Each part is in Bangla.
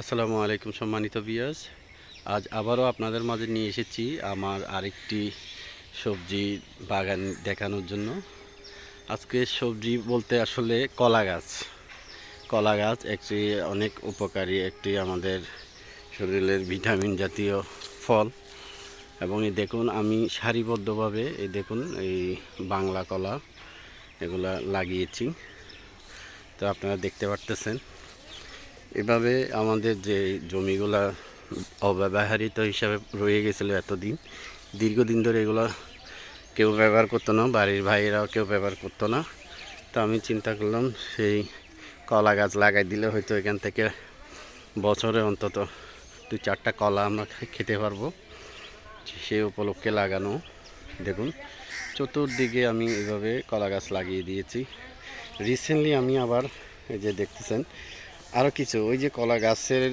আসসালামু আলাইকুম সম্মানিত বিয়াস আজ আবারও আপনাদের মাঝে নিয়ে এসেছি আমার আরেকটি সবজি বাগান দেখানোর জন্য। আজকে সবজি বলতে আসলে কলা গাছ। কলা গাছ একটি অনেক উপকারী, একটি আমাদের শরীরের ভিটামিন জাতীয় ফল। এবং এই দেখুন, আমি সারিবদ্ধভাবে এই দেখুন, এই বাংলা কলা এগুলা লাগিয়েছি। তো আপনারা দেখতে পারতেছেন। এভাবে আমাদের যে জমিগুলা অব্যবহারিত হিসাবে রয়ে গেছিল এতদিন, দীর্ঘদিন ধরে এগুলো কেউ ব্যবহার করতো না, বাড়ির ভাইয়েরাও কেউ ব্যবহার করতো না। তো আমি চিন্তা করলাম, সেই কলা গাছ লাগাই দিলে হয়তো এখান থেকে বছরে অন্তত দু চারটা কলা আমরা খেতে পারব। সেই উপলক্ষে লাগানো, দেখুন। চতুর্দিকে আমি এভাবে কলা গাছ লাগিয়ে দিয়েছি। রিসেন্টলি আমি আবার এই যে দেখতেছেন আরও কিছু, ওই যে কলা গাছের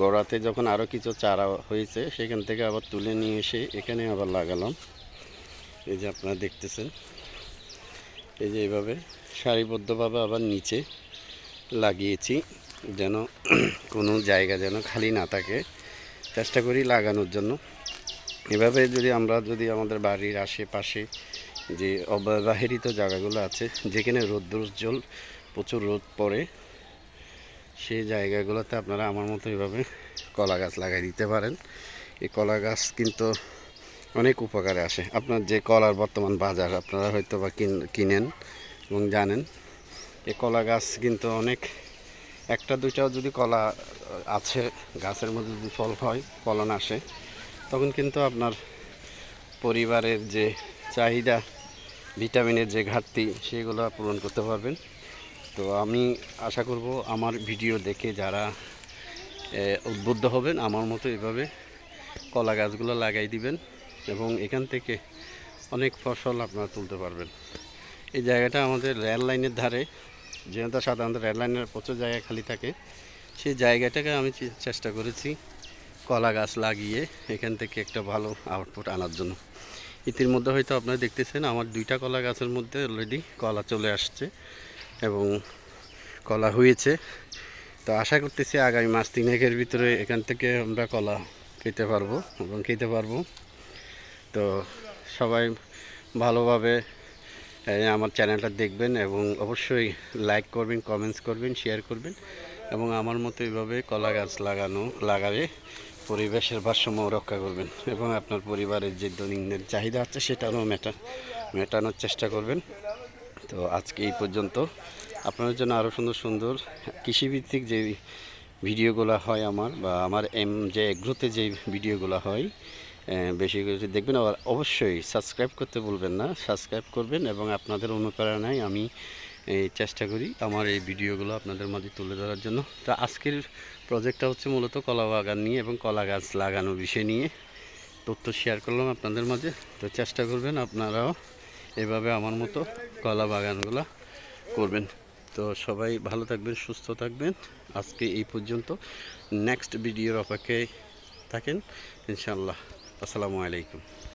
গোড়াতে যখন আরও কিছু চারা হয়েছে, সেখান থেকে আবার তুলে নিয়ে এসে এখানে আবার লাগালাম। এই যে আপনারা দেখতেছেন, এই যে এইভাবে সারিবদ্ধভাবে আবার নিচে লাগিয়েছি, যেন কোনো জায়গা যেন খালি না থাকে। চেষ্টা করি লাগানোর জন্য। এভাবে যদি আমরা, যদি আমাদের বাড়ির আশেপাশে যে অব্যবহৃত জায়গাগুলো আছে, যেখানে রৌদ্রোজ্জ্বল, প্রচুর রোদ পড়ে সেই জায়গাগুলোতে আপনারা আমার মতো এভাবে কলা গাছ লাগাই দিতে পারেন। এই কলা গাছ কিন্তু অনেক উপকারে আসে। আপনার যে কলার বর্তমান বাজার, আপনারা হয়তো বা কিন- কিনেন এবং জানেন, এই কলা গাছ কিন্তু অনেক, একটা দুইটাও যদি কলা আছে, গাছের মধ্যে যদি ফল হয়, ফলন আসে, তখন কিন্তু আপনার পরিবারের যে চাহিদা, ভিটামিনের যে ঘাটতি, সেগুলো পূরণ করতে পারবেন। তো আমি আশা করব আমার ভিডিও দেখে যারা উদ্বুদ্ধ হবেন, আমার মতো এভাবে কলা গাছগুলো লাগাই দিবেন এবং এখান থেকে অনেক ফসল আপনারা তুলতে পারবেন। এই জায়গাটা আমাদের রেল লাইনের ধারে, যেহেতু সাধারণত রেল লাইনের প্রচুর জায়গা খালি থাকে, সেই জায়গাটাকে আমি চেষ্টা করেছি কলা গাছ লাগিয়ে এখান থেকে একটা ভালো আউটপুট আনার জন্য। ইতির মধ্যে হয়তো আপনারা দেখতেছেন, আমার দুইটা কলা গাছের মধ্যে অলরেডি কলা চলে আসছে। এবং কলা হয়েছে। তো আশা করতেছি আগামী মাস তিনেকের ভিতরে এখান থেকে আমরা কলা খেতে পারব এবং খেতে পারব। তো সবাই ভালোভাবে আমার চ্যানেলটা দেখবেন এবং অবশ্যই লাইক করবেন, কমেন্টস করবেন, শেয়ার করবেন এবং আমার মতো এইভাবে কলা গাছ লাগানো, লাগালে পরিবেশের ভারসাম্য রক্ষা করবেন এবং আপনার পরিবারের যে দৈনন্দিন চাহিদা আছে সেটাও মেটা, মেটানোর চেষ্টা করবেন। তো আজকে এই পর্যন্ত। আপনাদের জন্য আরও সুন্দর সুন্দর কৃষিভিত্তিক যে ভিডিওগুলো হয় আমার বা আমার এম যে এগ্রোতে যে ভিডিওগুলো হয় বেশি করে দেখবেন আর অবশ্যই সাবস্ক্রাইব করতে বলবেন না। সাবস্ক্রাইব করবেন এবং আপনাদের অনুপ্রেরণায় আমি এই চেষ্টা করি আমার এই ভিডিওগুলো আপনাদের মাঝে তুলে ধরার জন্য। তো আজকের প্রজেক্টটা হচ্ছে মূলত কলা বাগান নিয়ে এবং কলা গাছ লাগানোর বিষয় নিয়ে। তথ্য শেয়ার করলাম আপনাদের মাঝে। তো চেষ্টা করবেন আপনারাও এভাবে আমার মতো কলা বাগানগুলো করবেন। তো সবাই ভালো থাকবেন, সুস্থ থাকবেন। আজকে এই পর্যন্ত। নেক্সট ভিডিওর অপেক্ষায় থাকেন। ইনশাল্লাহ আসসালামু আলাইকুম।